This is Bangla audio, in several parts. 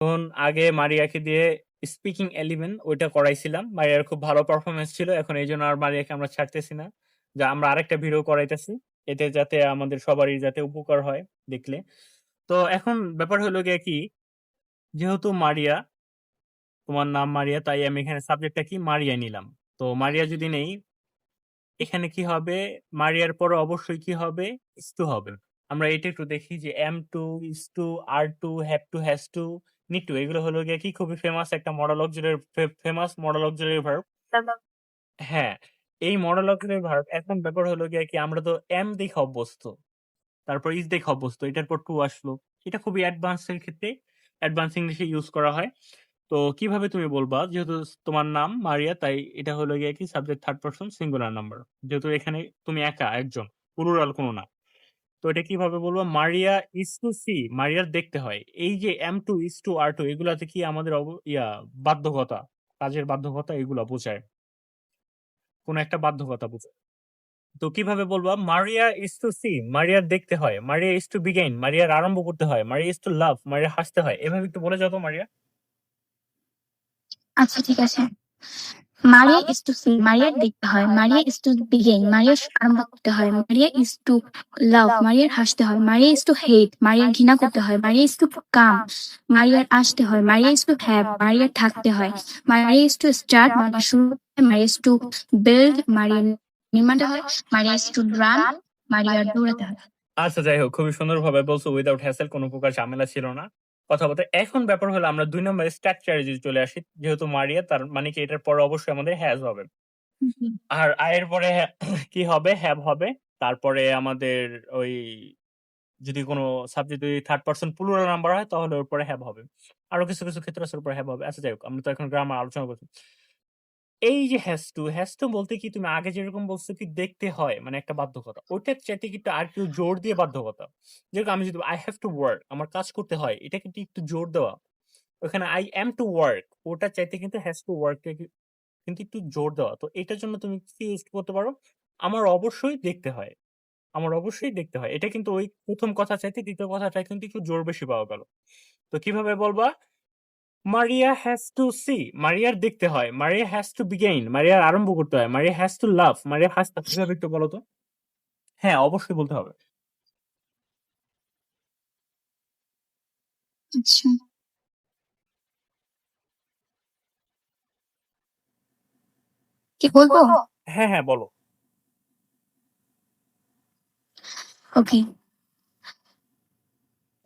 এখন আগে মারিয়াকে দিয়ে স্পিকিং এলিমেন্ট ওইটা করাইছিলাম। মারিয়ার খুব ভালো পারফরমেন্স ছিল, এখন এই জন্য আর মারিয়াকে আমরা ছাড়তেছি না। যা আমরা আরেকটা ভিডিও করাইতেছি, এতে যাতে আমাদের সবারই যাতে উপকার হয় দেখলে। তো এখন ব্যাপার হলো গিয়ে কি, যেহেতু মারিয়া, তোমার নাম মারিয়া, তাই আমি এখানে সাবজেক্টটা কি মারিয়া নিলাম। তো মারিয়া যদি নেই, এখানে কি হবে? মারিয়ার পরে অবশ্যই কি হবে? ইস টু হবে। আমরা এটা একটু দেখি যে am to is to are to have to has to need to এগুলো হলো গিয়ে কি খুবই ফেমাস একটা model auxiliary famous model auxiliary verb হ্যাঁ এই মডেল অক্সিলারি ভার্ব এখন ব্যাপার হলো গিয়ে কি আমরা তো এম দেখে অভ্যস্ত তারপর ইজ দেখে অভ্যস্ত এটার পর টু আসলো। এটা খুবই অ্যাডভান্স এর ক্ষেত্রে অ্যাডভান্স ইংলিশে ইউজ করা হয়। তো কীভাবে তুমি বলবা? যেহেতু তোমার নাম মারিয়া তাই এটা হলো গিয়ে কি subject third person singular number যেহেতু এখানে তুমি একা একজন পুরুরাল কোনো না। তো এটা কীভাবে বলব? মারিয়া ইস টু সি, মারিয়ার দেখতে হয়। এই যে am to, is to, are to, এগুলাতে কি আমাদের ইয়া, বাধ্যকতা, কাজের বাধ্যকতা এগুলা বোঝায়। কোন একটা বাধ্যকতা বোঝায়। তো কীভাবে বলব? মারিয়া ইস টু সি, মারিয়ার দেখতে হয়। মারিয়া ইস টু বিগেইন, মারিয়ার আরম্ভ করতে হয়। মারিয়া ইস টু লাভ, মারিয়া হাসতে হয়। এভাবে একটু বলে যাও তো, মারিয়া। আচ্ছা ঠিক আছে। মারিয়া ইস টু সি মারিয়ার দেখতে হয়, মারিয়া ইজ টু বিগেন মারিয়ার আরম্ভ করতে হয়, মারিয়া ইজ টু লাভ মারিয়ার হাসতে হয়, মারিয়া ইজ টু হেট মারিয়ার ঘৃণা করতে হয়, মারিয়া ইজ টু কাম মারিয়ার আসতে হয়, মারিয়া ইজ টু হ্যাভ মারিয়ার থাকতে হয়, Maria is to start, Maria শুরু মারিয়া ইজ টু বিল্ড মারিয়ার নির্মাণে হয়, মারিয়া ইজ টু রান মারিয়ার দৌড়াতে হয়। আচ্ছা যাই হোক, খুবই সুন্দরভাবে বলছো উইদাউট হ্যাসেল কোনো প্রকার ঝামেলা ছিল না। কথাবার্তা এখন ব্যাপার হলো আমরা দুই নম্বর স্ট্রাকচারে যদি চলে আসি যেহেতু মারিয়া তার মানে কি এটার পরে অবশ্যই আমাদের হ্যাজ হবে। আর আয়ের পরে কি হবে? হ্যাভ হবে। তারপরে আমাদের ওই যদি কোনো সাবজেক্ট যদি থার্ড পার্সন প্লুরাল নাম্বার হয় তাহলে ওর পরে হ্যাভ হবে। আরও কিছু কিছু ক্ষেত্রে আছে ওর পরে হ্যাভ হবে। আচ্ছা যাই হোক আমরা তো এখন গ্রামার আলোচনা করছি। এই যে হ্যাজ টু হ্যাজ টু বলতে কি তুমি আগে যেরকম বলছো কি দেখতে হয় মানে একটা বাধ্যকতা। ওইটার চাইতে কিন্তু আর একটু জোর দিয়ে বাধ্যকতা। যেরকম আমি যদি আই হ্যাভ টু ওয়ার্ক আমার কাজ করতে হয় এটা কিন্তু একটু জোর দেওয়া? ওখানে আই এম টু ওয়ার্ক ওটা চাইতে কিন্তু হ্যাজ টু ওয়ার্ক কিন্তু একটু জোর দেওয়া। তো এটার জন্য তুমি কি ইউজ করতে পারো? আমার অবশ্যই দেখতে হয়। আমার অবশ্যই দেখতে হয়। এটা কিন্তু ওই প্রথম কথা চাইতে দ্বিতীয় কথাটা কিন্তু একটু জোর বেশি পাওয়া গেল। তো কীভাবে বলবা? মারিয়া হ্যাজ টু সি মারিয়ার দেখতে হয়। মারিয়া হ্যাজ টু বিগেইন মারিয়ার আরম্ভ করতে হয়। মারিয়া হ্যাজ টু লাভ মারিয়া হাসতে হয়। কীভাবে একটু বলো তো? হ্যাঁ অবশ্যই বলতে হবে। আচ্ছা। কি বলব? হ্যাঁ হ্যাঁ বলো। ওকে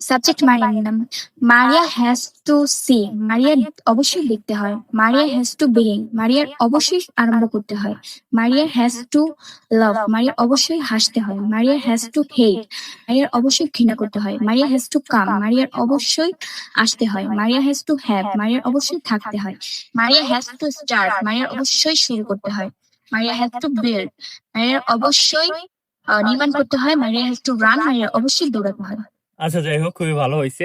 সাবজেক্ট মারিয়া নিলাম Maria has to see Maria অবশ্যই দেখতে হয়। মারিয়া হ্যাজ টু বিগিন মারিয়ার অবশ্যই আরম্ভ করতে হয়। মারিয়া হ্যাজ টু লাভ মারিয়া অবশ্যই হাসতে হয়। মারিয়া হ্যাজ টু হেট মারিয়ার অবশ্যই ঘৃণা করতে হয়। মারিয়া হ্যাজ টু কাম মারিয়ার অবশ্যই আসতে হয়। মারিয়া হ্যাজ টু হ্যাভ মারিয়ার অবশ্যই থাকতে হয়। মারিয়া হ্যাজ টু স্টার্ট মারিয়ার অবশ্যই শুরু করতে হয়। মারিয়া হ্যাজ টু বিল্ড মারিয়ার অবশ্যই নির্মাণ করতে হয়। মারিয়া হ্যাজ টু রান মারিয়ার অবশ্যই দৌড়াতে হয়। আচ্ছা যাই হোক খুবই ভালো হয়েছে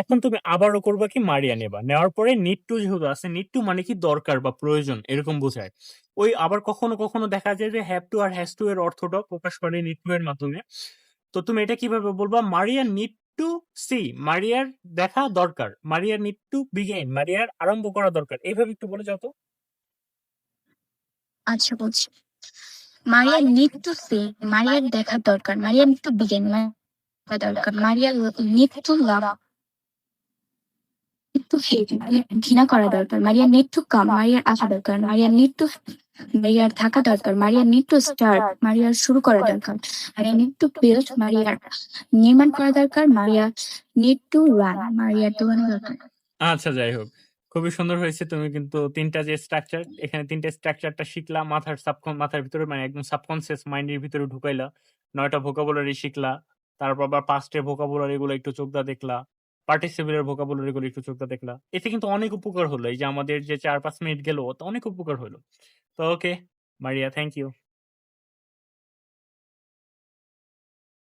এখন তুমি আবারও করবা কি মারিয়া নেবা? নেওয়ার পরে নিড টু যেহেতু আছে নিড টু মানে কি দরকার বা প্রয়োজন এরকম বোঝায়। ওই আবার কখনো কখনো দেখা যায় যে হ্যাভ টু আর হ্যাজ টু এর অর্থটা প্রকাশ করে নিড টু এর মাধ্যমে। তো তুমি এটা কীভাবে বলবা? মারিয়া নিড টু সি মারিয়ার দেখা দরকার মারিয়ার নিড টু বিগেইন মারিয়ার আরম্ভ করা দরকার এইভাবে একটু বলে যাও তো। আচ্ছা বলছি। মারিয়া নিড টু সে মারিয়ার দেখা দরকার মারিয়া নিড টু ঘৃণা করা দরকার কাম মারিয়ার আসা দরকার মারিয়া নিড টু মারিয়ার থাকা দরকার মারিয়া নিড টু স্টার্ট মারিয়ার শুরু করা দরকার টু বিল্ড মারিয়ার নির্মাণ করা দরকার মারিয়া টু রান মারিয়ার দোকানো দরকার আচ্ছা যাই হোক। খুবই সুন্দর হয়েছে, তুমি কিন্তু তিনটা যে স্ট্রাকচার এখানে তিনটা স্ট্রাকচারটা শিখলা, মাথার সাবকন মাথার ভিতরে মানে একদম সাবকনসিয়াস মাইন্ডের ভিতরে ঢুকাইলা, নয়টা ভোকাবুলারি শিখলা। তারপর আবার পাস্টের ভোকাবুলারি গুলো একটু চোখদা দেখলা ভোকাবুলারি গুলো একটু চোখদা দেখলা। এতে কিন্তু অনেক উপকার হলো, এই যে আমাদের যে চার পাঁচ মিনিট গেল অনেক উপকার হলো। তো ওকে মারিয়া থ্যাংক ইউ